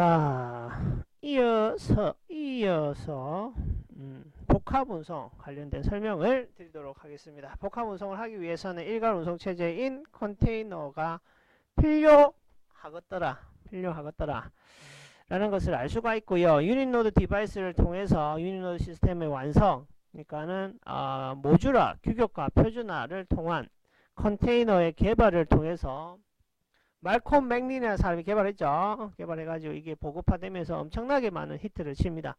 자, 이어서 이어서 음, 복합 운송 관련된 설명을 드리도록 하겠습니다. 복합 운송을 하기 위해서는 일괄 운송 체제인 컨테이너가 필요하겠더라. 필요하겠더라. 라는 것을 알 수가 있고요. 유닛노드 디바이스를 통해서 유닛노드 시스템의 완성 그러니까는 어, 모듈화, 규격화, 표준화를 통한 컨테이너의 개발을 통해서 말콤 맥린이라는 사람이 개발했죠. 개발해가지고 이게 보급화되면서 엄청나게 많은 히트를 칩니다.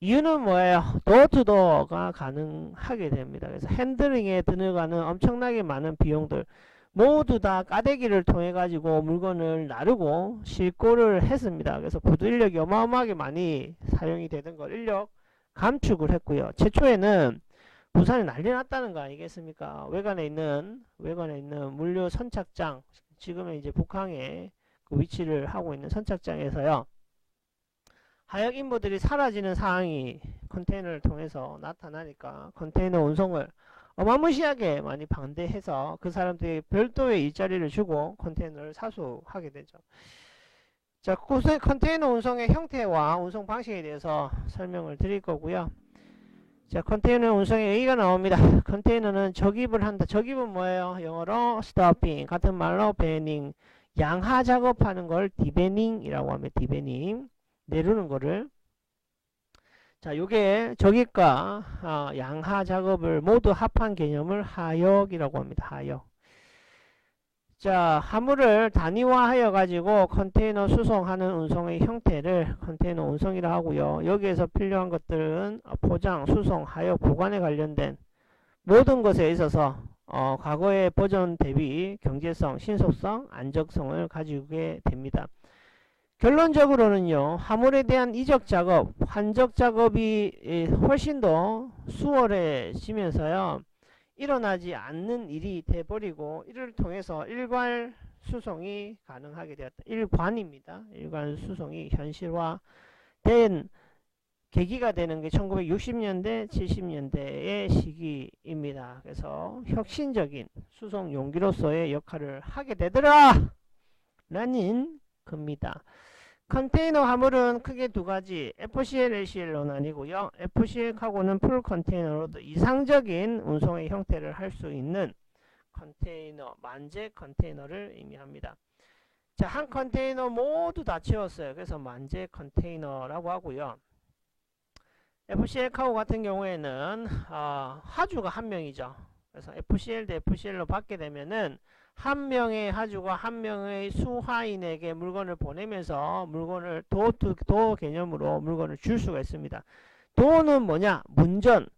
이유는 뭐예요? 도어투도어가 가능하게 됩니다. 그래서 핸들링에 들어가는 엄청나게 많은 비용들 모두 다 까대기를 통해 가지고 물건을 나르고 실고를 했습니다. 그래서 부두 인력이 어마어마하게 많이 사용이 되는 걸 인력 감축을 했고요. 최초에는 부산이 난리 났다는 거 아니겠습니까? 외관에 있는 외관에 있는 물류 선착장 지금은 이제 북항에 그 위치를 하고 있는 선착장에서요. 하역 인부들이 사라지는 상황이 컨테이너를 통해서 나타나니까 컨테이너 운송을 어마무시하게 많이 반대해서 그 사람들이 별도의 일자리를 주고 컨테이너를 사수하게 되죠. 자, 컨테이너 운송의 형태와 운송 방식에 대해서 설명을 드릴 거고요. 자, 컨테이너 운송의 의의가 나옵니다. 컨테이너는 적입을 한다. 적입은 뭐예요? 영어로 stopping, 같은 말로 banning, 양하 작업하는 걸 디베닝이라고 하면 디베닝, 내르는 거를. 자, 요게 적입과 어, 양하 작업을 모두 합한 개념을 하역이라고 합니다. 하역. 자, 화물을 단위화하여 가지고 컨테이너 수송하는 운송의 형태를 컨테이너 운송이라 하고요. 여기에서 필요한 것들은 포장, 수송, 하역, 보관에 관련된 모든 것에 있어서 어, 과거의 버전 대비 경제성, 신속성, 안정성을 가지게 됩니다. 결론적으로는요, 화물에 대한 이적 작업, 환적 작업이 훨씬 더 수월해지면서요, 일어나지 않는 일이 돼버리고 이를 통해서 일괄 수송이 가능하게 되었다. 일관입니다. 일관 수송이 현실화된 계기가 되는 게 1960년대, 70년대의 시기입니다. 그래서 혁신적인 수송 용기로서의 역할을 하게 되더라! 라는 겁니다. 컨테이너 화물은 크게 두 가지 FCL, LCL로 나뉘고요. FCL 하고는 풀 컨테이너로도 이상적인 운송의 형태를 할 수 있는 컨테이너, 만재 컨테이너를 의미합니다. 자, 한 컨테이너 모두 다 채웠어요. 그래서 만재 컨테이너라고 하고요. FCL 카고 같은 경우에는 어, 하주가 한 명이죠. 그래서 FCL 대 FCL로 받게 되면은 한 명의 하주가 한 명의 수하인에게 물건을 보내면서 물건을 도, 도, 도 개념으로 물건을 줄 수가 있습니다. 도는 뭐냐? 문전.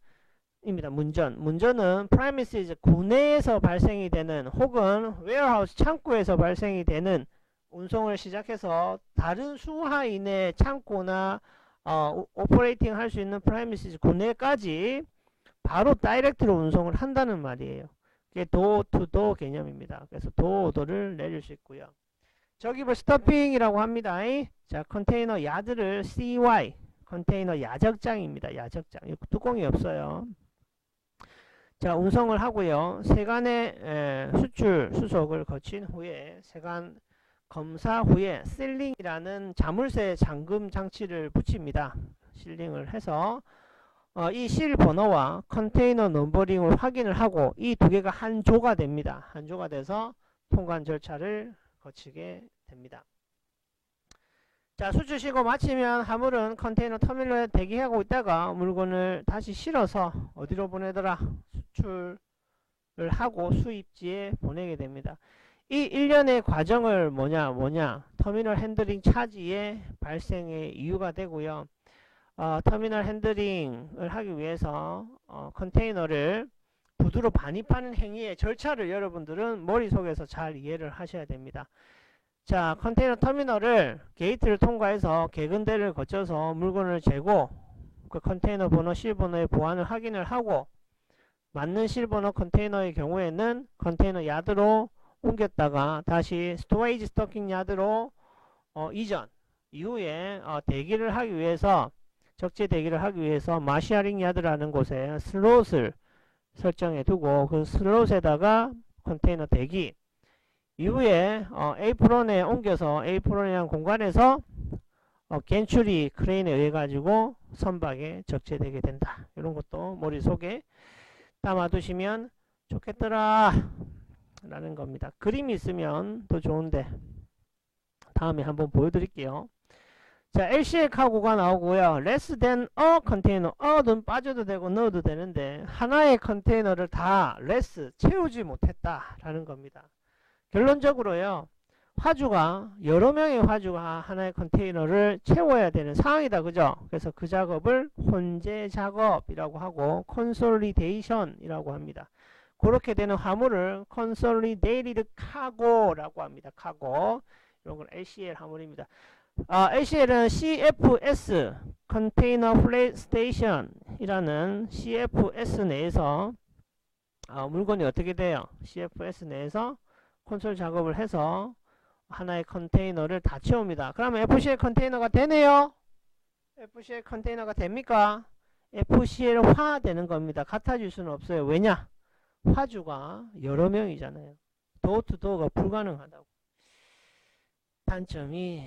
입니다. 문전. 문전은 프라이미시즈 구내에서 발생이 되는 혹은 웨어하우스 창고에서 발생이 되는 운송을 시작해서 다른 수하인의 창고나 어, 오퍼레이팅 할 수 있는 프라이미시즈 구내까지 바로 다이렉트로 운송을 한다는 말이에요. 이게 도 투도 개념입니다. 그래서 도 오도를 내릴 수 있고요. 저기를 스토핑이라고 합니다. 자, 컨테이너 야드를 CY 컨테이너 야적장입니다. 야적장. 뚜껑이 없어요. 자, 운송을 하고요. 세간의 에, 수출 수속을 거친 후에 세간 검사 후에 실링이라는 자물쇠 잠금 장치를 붙입니다. 실링을 해서 어, 이 실 번호와 컨테이너 넘버링을 확인을 하고 이 두 개가 한 조가 됩니다. 한 조가 돼서 통관 절차를 거치게 됩니다. 자 수출 시고 마치면 화물은 컨테이너 터미널에 대기하고 있다가 물건을 다시 실어서 어디로 보내더라 수출을 하고 수입지에 보내게 됩니다. 이 일련의 과정을 뭐냐 뭐냐 터미널 핸들링 차지의 발생의 이유가 되고요. 어, 터미널 핸들링을 하기 위해서 어, 컨테이너를 부두로 반입하는 행위의 절차를 여러분들은 머릿속에서 잘 이해를 하셔야 됩니다. 자, 컨테이너 터미널을 게이트를 통과해서 개근대를 거쳐서 물건을 재고 그 컨테이너 번호, 실번호의 보안을 확인을 하고 맞는 실번호 컨테이너의 경우에는 컨테이너 야드로 옮겼다가 다시 스토레이지 스토킹 야드로 어, 이전 이후에 어, 대기를 하기 위해서 적재 대기를 하기 위해서 마시아링 야드라는 곳에 슬롯을 설정해 두고 그 슬롯에다가 컨테이너 대기 이후에 어, A프론에 옮겨서 A프론이라는 공간에서 어, 겐츄리 크레인에 의해 가지고 선박에 적재되게 된다. 이런 것도 머릿속에 담아두시면 좋겠더라 라는 겁니다. 그림이 있으면 더 좋은데 다음에 한번 보여드릴게요. 자, LCL 카고가 나오고요. less than a 컨테이너. 어는 빠져도 되고 넣어도 되는데 하나의 컨테이너를 다 less 채우지 못했다 라는 겁니다. 결론적으로요. 화주가 여러 명의 화주가 하나의 컨테이너를 채워야 되는 상황이다. 그죠? 그래서 그 작업을 혼재 작업이라고 하고 콘솔리데이션이라고 합니다. 그렇게 되는 화물을 consolidated cargo라고 합니다. 카고. 이런 건 LCL 화물입니다. 아, LCL은 CFS Freight Station이라는 CFS 내에서 아, 물건이 어떻게 돼요? CFS 내에서 콘솔 작업을 해서 하나의 컨테이너를 다 채웁니다. 그러면 FCL 컨테이너가 되네요? FCL 컨테이너가 됩니까? FCL화 되는 겁니다. 같아질 수는 없어요. 왜냐? 화주가 여러 명이잖아요. 도어 투 도어가 불가능하다고. 단점이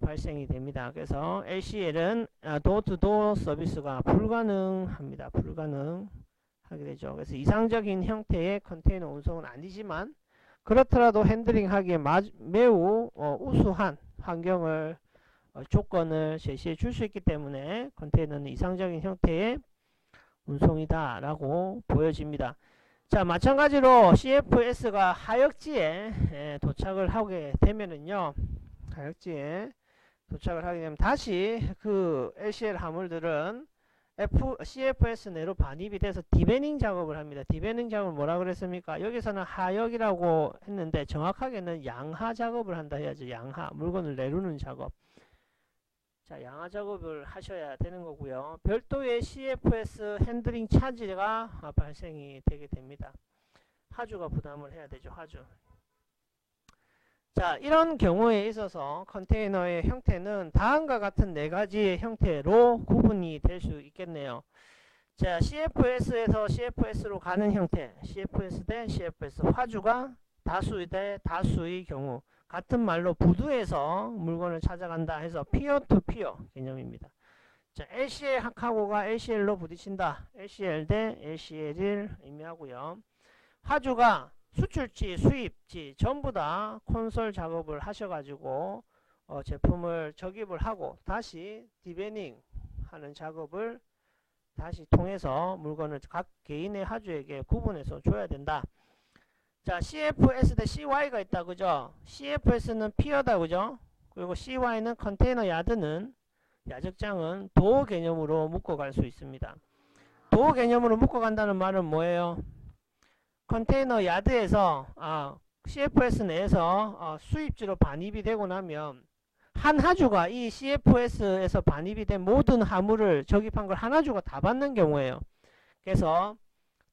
발생이 됩니다. 그래서 LCL은 도어투도어 서비스가 불가능합니다. 불가능하게 되죠. 그래서 이상적인 형태의 컨테이너 운송은 아니지만 그렇더라도 핸들링하기에 매우 어, 우수한 환경을 어, 조건을 제시해 줄 수 있기 때문에 컨테이너는 이상적인 형태의 운송이다 라고 보여집니다. 자 마찬가지로 CFS가 하역지에 에, 도착을 하게 되면은요 하역지에 도착을 하게 되면 다시 그 LCL 화물들은 F, CFS 내로 반입이 돼서 디베닝 작업을 합니다. 디베닝 작업을 뭐라 그랬습니까? 여기서는 하역이라고 했는데 정확하게는 양하 작업을 한다 해야죠. 양하 물건을 내루는 작업. 자, 양하 작업을 하셔야 되는 거고요. 별도의 CFS 핸들링 차지가 발생이 되게 됩니다. 하주가 부담을 해야 되죠. 하주. 자 이런 경우에 있어서 컨테이너의 형태는 다음과 같은 네 가지의 형태로 구분이 될 수 있겠네요. 자 CFS에서 CFS로 가는 형태 CFS 대 CFS 화주가 다수 대 다수의 경우 같은 말로 부두에서 물건을 찾아간다 해서 피어 투 피어 개념입니다. 자 LCL 카고가 LCL로 부딪힌다. LCL 대 LCL을 의미하고요. 화주가 수출지, 수입지 전부 다 콘솔 작업을 하셔가지고 어, 제품을 적입을 하고 다시 디베닝 하는 작업을 다시 통해서 물건을 각 개인의 하주에게 구분해서 줘야 된다. 자, CFS 대 CY가 있다. 그죠? CFS는 피어다. 그죠? 그리고 CY는 컨테이너 야드는 야적장은 도 개념으로 묶어갈 수 있습니다. 도 개념으로 묶어간다는 말은 뭐예요? 컨테이너 야드에서 아, CFS 내에서 어, 수입지로 반입이 되고 나면 한 하주가 이 CFS에서 반입이 된 모든 화물을 적입한 걸 한 하주가 다 받는 경우에요. 그래서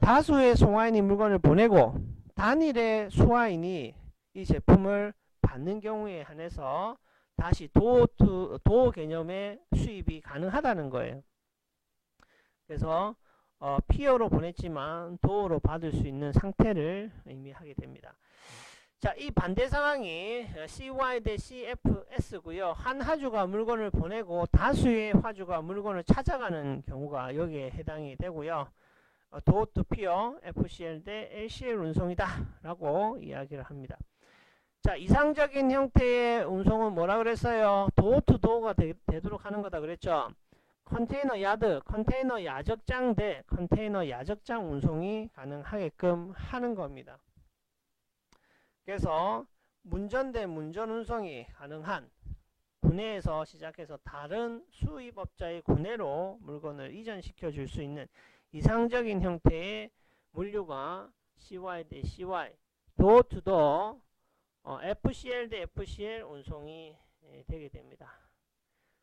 다수의 송화인이 물건을 보내고 단일의 수화인이 이 제품을 받는 경우에 한해서 다시 도, 도 개념의 수입이 가능하다는 거예요. 그래서 어, 피어로 보냈지만 도어로 받을 수 있는 상태를 의미하게 됩니다. 자, 이 반대 상황이 CY 대 CFS고요. 한 하주가 물건을 보내고 다수의 화주가 물건을 찾아가는 경우가 여기에 해당이 되고요. 어, 도어 투 피어 FCL 대 LCL 운송이다 라고 이야기를 합니다. 자, 이상적인 형태의 운송은 뭐라 그랬어요? 도어 투 도어가 되, 되도록 하는 거다 그랬죠? 컨테이너 야드, 컨테이너 야적장 대 컨테이너 야적장 운송이 가능하게끔 하는 겁니다. 그래서 문전 대 문전 운송이 가능한 군내에서 시작해서 다른 수입업자의 군내로 물건을 이전시켜 줄 수 있는 이상적인 형태의 물류가 CY 대 CY, 도어 투 도어, 어, FCL 대 FCL 운송이 되게 됩니다.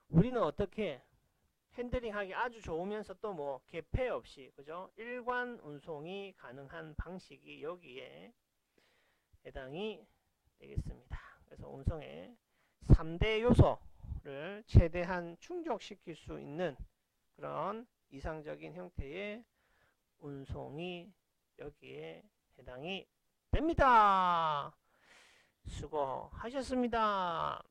우리는 어떻게 핸들링하기 아주 좋으면서 또 뭐 개폐 없이 그죠? 일관 운송이 가능한 방식이 여기에 해당이 되겠습니다. 그래서 운송의 3대 요소를 최대한 충족시킬 수 있는 그런 이상적인 형태의 운송이 여기에 해당이 됩니다. 수고하셨습니다.